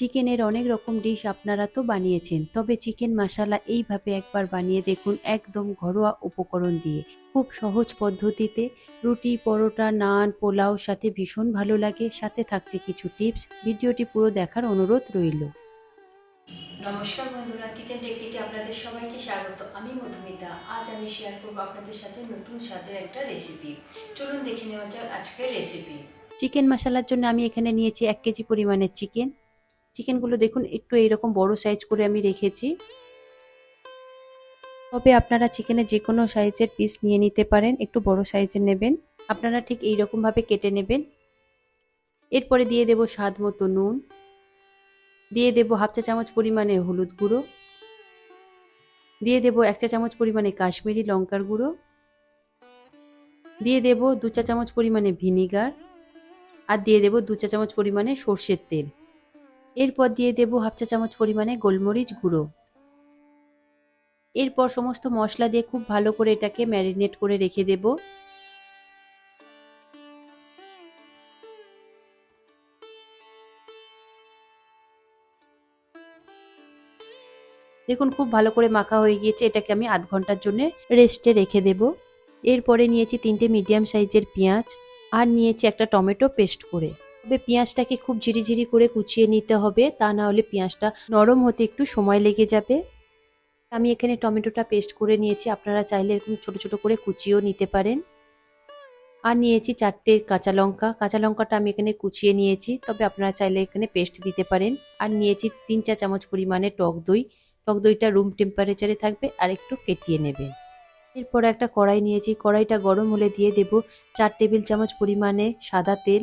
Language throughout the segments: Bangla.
চিকেনের অনেক রকম ডিশ আপনারা তো বানিয়েছেন তবে চিকেন মশালা এইভাবে একবার বানিয়ে দেখুন একদম ঘরোয়া উপকরণ দিয়ে। খুব সহজ পদ্ধতিতে রুটি পরোটা নান পোলাও সাথে ভীষণ ভালো লাগে সাথে থাকছে কিছু টিপস। ভিডিওটি পুরো দেখার অনুরোধ রইল। নমস্কার বন্ধুরা কিচেন টেকনিকে আপনাদের সবাইকে স্বাগত। আমি মধুমিতা। আজ আমি শেয়ার করব আপনাদের সাথে নতুন স্বাদের একটা রেসিপি চলুন দেখে নেওয়া যাক আজকের রেসিপি চিকেন মশালার জন্য আমি এখানে নিয়েছি এক কেজি পরিমাণের চিকেন। চিকেনগুলো দেখুন, একটু এইরকম বড় সাইজ করে আমি রেখেছি। তবে আপনারা চিকেনে যে কোনো সাইজের পিস নিয়ে নিতে পারেন, একটু বড় সাইজের নেবেন। আপনারা ঠিক এই ভাবে কেটে নেবেন। এরপরে দিয়ে দেব স্বাদ মতো নুন। দিয়ে দেব হাফ চা চামচ পরিমাণে হলুদ গুঁড়ো। দিয়ে দেব এক চা চামচ পরিমাণে কাশ্মীরি লঙ্কার গুঁড়ো। দিয়ে দেব দু চা চামচ পরিমাণে ভিনিগার। আর দিয়ে দেব দু চা চামচ পরিমাণে সর্ষের তেল। এরপর দিয়ে দেব হাফ চা চামচ পরিমাণে গোলমরিচ গুঁড়ো। এরপর সমস্ত মশলা দিয়ে খুব ভালো করে এটাকে ম্যারিনেট করে রেখে দেব। দেখুন, খুব ভালো করে মাখা হয়ে গিয়েছে, এটাকে আমি আধ ঘণ্টার জন্য রেস্টে রেখে দেব। এরপরে নিয়েছি তিনটে মিডিয়াম সাইজের পেঁয়াজ আর নিয়েছি একটা টমেটো পেস্ট করে। তবে পেঁয়াজটাকে খুব ঝিরিঝিরি করে কুচিয়ে নিতে হবে, তা না হলে পেঁয়াজটা নরম হতে একটু সময় লেগে যাবে। আমি এখানে টমেটোটা পেস্ট করে নিয়েছি, আপনারা চাইলে এরকম ছোট ছোট করে কুচিয়েও নিতে পারেন। আর নিয়েছি চারটে কাঁচা লঙ্কা, কাঁচা লঙ্কাটা আমি এখানে কুচিয়ে নিয়েছি, তবে আপনারা চাইলে এখানে পেস্ট দিতে পারেন। আর নিয়েছি তিন চা চামচ পরিমাণে টক দই, টক দইটা রুম টেম্পারেচারে থাকবে আর একটু ফেটিয়ে নেবেন এরপর একটা কড়াই নিয়েছি, কড়াইটা গরম হলে দিয়ে দেব চার টেবিল চামচ পরিমাণে সাদা তেল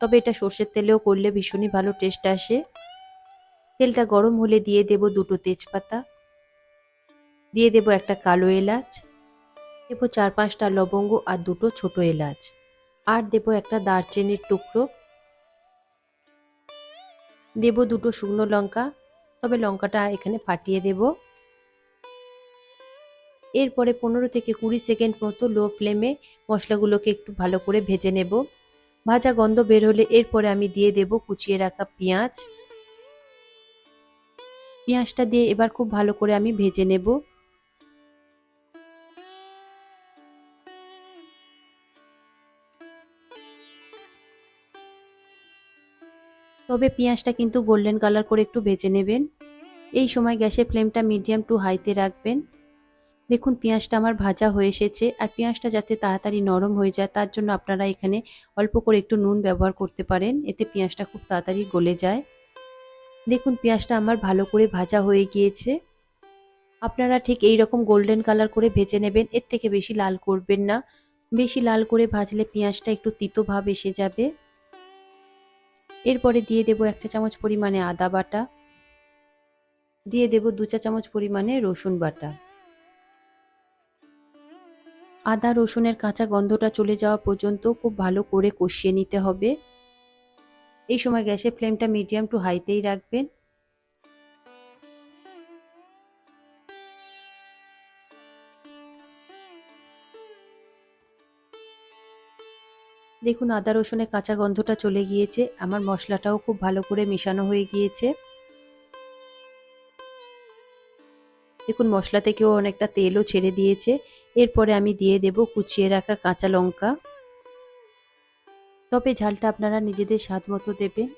তবে এটা সর্ষের তেলেও করলে ভীষণই ভালো টেস্ট আসে। তেলটা গরম হলে দিয়ে দেব দুটো তেজপাতা। দিয়ে দেব একটা কালো এলাচ। দেবো চার পাঁচটা লবঙ্গ আর দুটো ছোট এলাচ। আর দেব একটা দারচিনির টুকরো। দেব দুটো শুকনো লঙ্কা। তবে লঙ্কাটা এখানে ফাটিয়ে দেব। এরপরে পনেরো থেকে কুড়ি সেকেন্ড মতো লো ফ্লেমে মশলাগুলোকে একটু ভালো করে ভেজে নেব। ভাজা গন্ধ বের হলে এরপরে আমি দিয়ে দেব কুচিয়ে রাখা পেঁয়াজ। পেঁয়াজটা দিয়ে এবার খুব ভালো করে আমি ভেজে নেব। তবে পেঁয়াজটা কিন্তু গোল্ডেন কালার করে একটু ভেজে নেবেন। এই সময় গ্যাসের ফ্লেমটা মিডিয়াম টু হাইতে রাখবেন। দেখুন, পেঁয়াজটা আমার ভাজা হয়ে এসেছে। আর পেঁয়াজটা যাতে তাড়াতাড়ি নরম হয়ে যায়, তার জন্য আপনারা এখানে অল্প করে একটু নুন ব্যবহার করতে পারেন। এতে পেঁয়াজটা খুব তাড়াতাড়ি গলে যায়। দেখুন, পেঁয়াজটা আমার ভালো করে ভাজা হয়ে গিয়েছে। আপনারা ঠিক এই রকম গোল্ডেন কালার করে ভেজে নেবেন। এর থেকে বেশি লাল করবেন না। বেশি লাল করে ভাজলে পেঁয়াজটা একটু তিতো ভাব এসে যাবে। এরপরে দিয়ে দেব এক চা চামচ পরিমাণে আদা বাটা। দিয়ে দেব দু চা চামচ পরিমাণে রসুন বাটা। আদা, রসুনের কাঁচা গন্ধটা চলে যাওয়া পর্যন্ত খুব ভালো করে কষিয়ে নিতে হবে। এই সময় গ্যাসের ফ্লেমটা মিডিয়াম টু হাইতেই রাখবেন। দেখুন, আদা, রসুনের কাঁচা গন্ধটা চলে গিয়েছে। আমার মশলাটাও খুব ভালো করে মেশানো হয়ে গিয়েছে। দেখুন, মশলা থেকেও অনেকটা তেলও ছেড়ে দিয়েছে। এরপরে আমি দিয়ে দেব কুচিয়ে রাখা কাঁচা লঙ্কা। তবে ঝালটা আপনারা নিজেদের স্বাদ মতো দেবেন।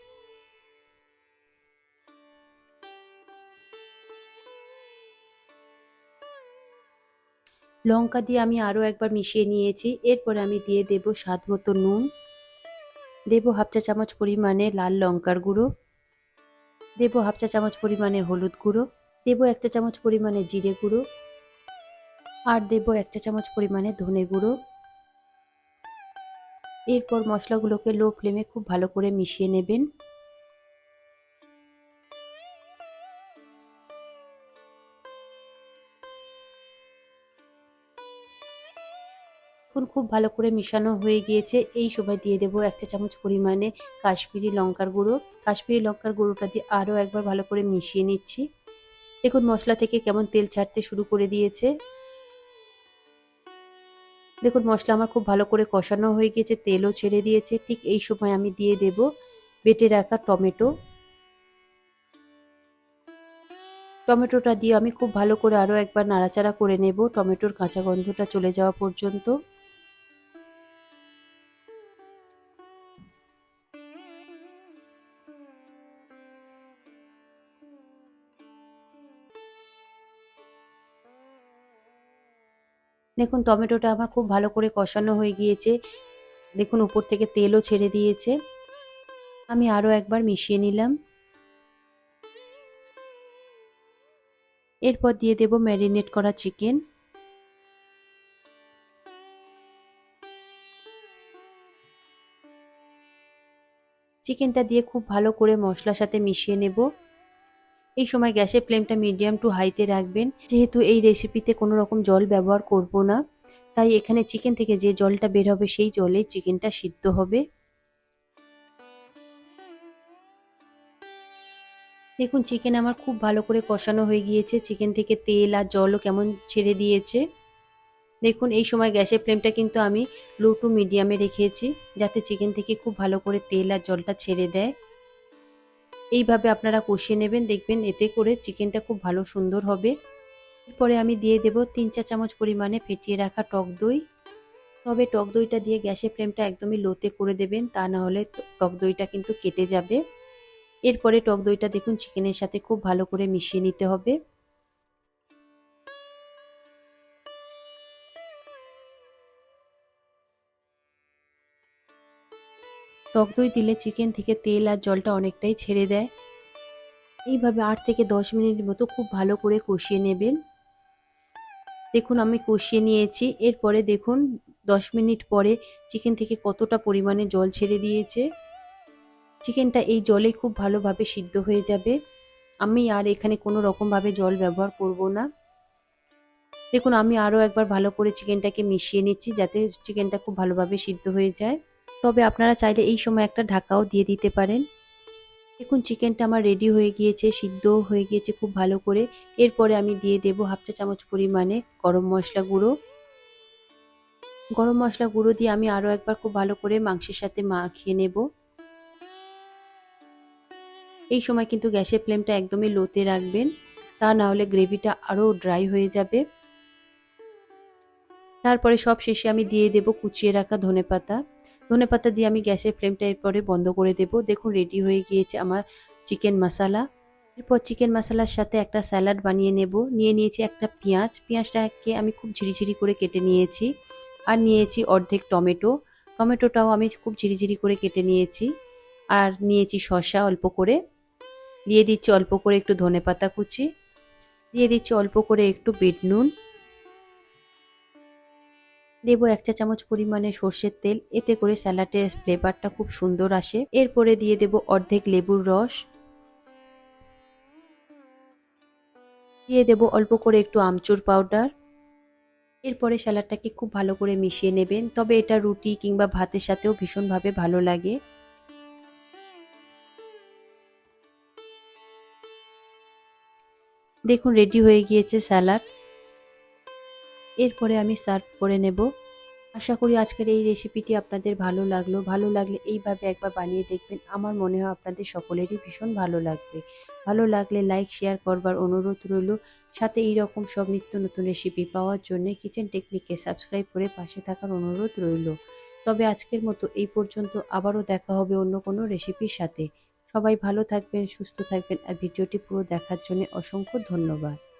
লঙ্কা দিয়ে আমি আরও একবার মিশিয়ে নিয়েছি। এরপরে আমি দিয়ে দেব স্বাদ মতো নুন। দেব হাফ চা চামচ পরিমাণে লাল লঙ্কার গুঁড়ো। দেব হাফ চা চামচ পরিমাণে হলুদ গুঁড়ো। দেব একটা চামচ পরিমাণে জিরে গুঁড়ো। আর দেব একটা চামচ পরিমাণে ধনে গুঁড়ো। এরপর মশলাগুলোকে লো ফ্লেমে খুব ভালো করে মিশিয়ে নেবেন। এখন খুব ভালো করে মিশানো হয়ে গিয়েছে। এই সময় দিয়ে দেবো একটা চামচ পরিমাণে কাশ্মীরি লঙ্কার গুঁড়ো। কাশ্মীরি লঙ্কার গুঁড়োটা দিয়ে আরও একবার ভালো করে মিশিয়ে নিচ্ছি। দেখুন মশলা থেকে কেমন তেল ছাড়তে শুরু করে দিয়েছে। দেখুন মশলা আমার খুব ভালো করে কষানো হয়ে গিয়েছে, তেলও ছেড়ে দিয়েছে। ঠিক এই সময় আমি দিয়ে দেব বেটে রাখা টমেটো। টমেটোটা দিয়ে আমি খুব ভালো করে আরও একবার নাড়াচাড়া করে নেব। টমেটোর কাঁচা গন্ধটা চলে যাওয়া পর্যন্ত। দেখুন, টমেটোটা আমার খুব ভালো করে কষানো হয়ে গিয়েছে। দেখুন, উপর থেকে তেলও ছেড়ে দিয়েছে। আমি আরও একবার মিশিয়ে নিলাম। এরপর দিয়ে দেব ম্যারিনেট করা চিকেন। চিকেনটা দিয়ে খুব ভালো করে মশলার সাথে মিশিয়ে নেব। এই সময় গ্যাসের ফ্লেমটা মিডিয়াম টু হাইতে রাখবেন। যেহেতু এই রেসিপিতে কোনো রকম জল ব্যবহার করব না, তাই এখানে চিকেন থেকে যে জলটা বের হবে সেই জলে চিকেনটা সিদ্ধ হবে। দেখুন চিকেন আমার খুব ভালো করে কষানো হয়ে গিয়েছে। চিকেন থেকে তেল আর জলও কেমন ছেড়ে দিয়েছে। দেখুন, এই সময় গ্যাসের ফ্লেমটা কিন্তু আমি লো টু মিডিয়ামে রেখেছি, যাতে চিকেন থেকে খুব ভালো করে তেল আর জলটা ছেড়ে দেয়। এইভাবে আপনারা কষিয়ে নেবেন, দেখবেন এতে করে চিকেনটা খুব ভালো সুন্দর হবে। এরপরে আমি দিয়ে দেব তিন চা চামচ পরিমাণে ফেটিয়ে রাখা টক দই। তবে টক দইটা দিয়ে গ্যাসের ফ্লেমটা একদমই লোতে করে দেবেন, তা না হলে টক দইটা কিন্তু কেটে যাবে। এরপরে টক দইটা দেখুন চিকেনের সাথে খুব ভালো করে মিশিয়ে নিতে হবে। টক দই দিলে চিকেন থেকে তেল আর জলটা অনেকটাই ছেড়ে দেয়। এইভাবে আট থেকে দশ মিনিট মতো খুব ভালো করে কষিয়ে নেবেন। দেখুন, আমি কষিয়ে নিয়েছি। এরপরে দেখুন, দশ মিনিট পরে চিকেন থেকে কতটা পরিমাণে জল ছেড়ে দিয়েছে। চিকেনটা এই জলে খুব ভালোভাবে সিদ্ধ হয়ে যাবে। আমি আর এখানে কোনো রকমভাবে জল ব্যবহার করব না। দেখুন, আমি আরও একবার ভালো করে চিকেনটাকে মিশিয়ে নিচ্ছি যাতে চিকেনটা খুব ভালোভাবে সিদ্ধ হয়ে যায়। তবে আপনারা চাইলে এই সময় একটা ঢাকাও দিয়ে দিতে পারেন। দেখুন, চিকেনটা আমার রেডি হয়ে গিয়েছে সিদ্ধ হয়ে গিয়েছে খুব ভালো করে। এরপরে আমি দিয়ে দেব হাফ চা চামচ পরিমাণে গরম মশলা গুঁড়ো। গরম মশলা গুঁড়ো দিয়ে আমি আরও একবার খুব ভালো করে মাংসের সাথে মাখিয়ে নেব। এই সময় কিন্তু গ্যাসের ফ্লেমটা একদমই লোতে রাখবেন, তা না হলে গ্রেভিটা আরও ড্রাই হয়ে যাবে। তারপরে সব শেষে আমি দিয়ে দেব কুচিয়ে রাখা ধনে পাতা ধনে পাতা দিয়ে আমি গ্যাসের ফ্লেমটা এরপরে বন্ধ করে দেব। দেখুন রেডি হয়ে গিয়েছে আমার চিকেন মশালা এরপর চিকেন মশলার সাথে একটা স্যালাড বানিয়ে নেব। নিয়ে নিয়েছি একটা পেঁয়াজ। পেঁয়াজটাকে আমি খুব ঝিরিঝিরি করে কেটে নিয়েছি। আর নিয়েছি অর্ধেক টমেটো। টমেটোটাও আমি খুব ঝিরিঝিরি করে কেটে নিয়েছি। আর নিয়েছি শসা অল্প করে। দিয়ে দিচ্ছি অল্প করে একটু ধনে পাতা কুচি। দিয়ে দিচ্ছি অল্প করে একটু বিট নুন দেবো এক চা চামচ পরিমাণে সর্ষের তেল, এতে করে স্যালাডের ফ্লেভারটা খুব সুন্দর আসে। এরপরে দিয়ে দেব অর্ধেক লেবুর রস। দিয়ে দেব অল্প করে একটু আমচুর পাউডার। এরপরে স্যালাডটাকে খুব ভালো করে মিশিয়ে নেবেন, তবে এটা রুটি কিংবা ভাতের সাথেও ভীষণভাবে ভালো লাগে। দেখুন রেডি হয়ে গিয়েছে স্যালাড। এরপরে আমি সার্ভ করে নেব। আশা করি আজকের এই রেসিপিটি আপনাদের ভালো লাগল। ভালো লাগলে এইভাবে একবার বানিয়ে দেখবেন। আমার মনে হয় আপনাদের সকলেরই ভীষণ ভালো লাগবে। ভালো লাগলে লাইক, শেয়ার করবার অনুরোধ রইল। সাথে এই রকম সব নিত্য নতুন রেসিপি পাওয়ার জন্য কিচেন টেকনিককে সাবস্ক্রাইব করে পাশে থাকার অনুরোধ রইল। তবে আজকের মতো এই পর্যন্ত আবারও দেখা হবে অন্য কোনো রেসিপির সাথে। সবাই ভালো থাকবেন, সুস্থ থাকবেন আর ভিডিওটি পুরো দেখার জন্য অসংখ্য ধন্যবাদ।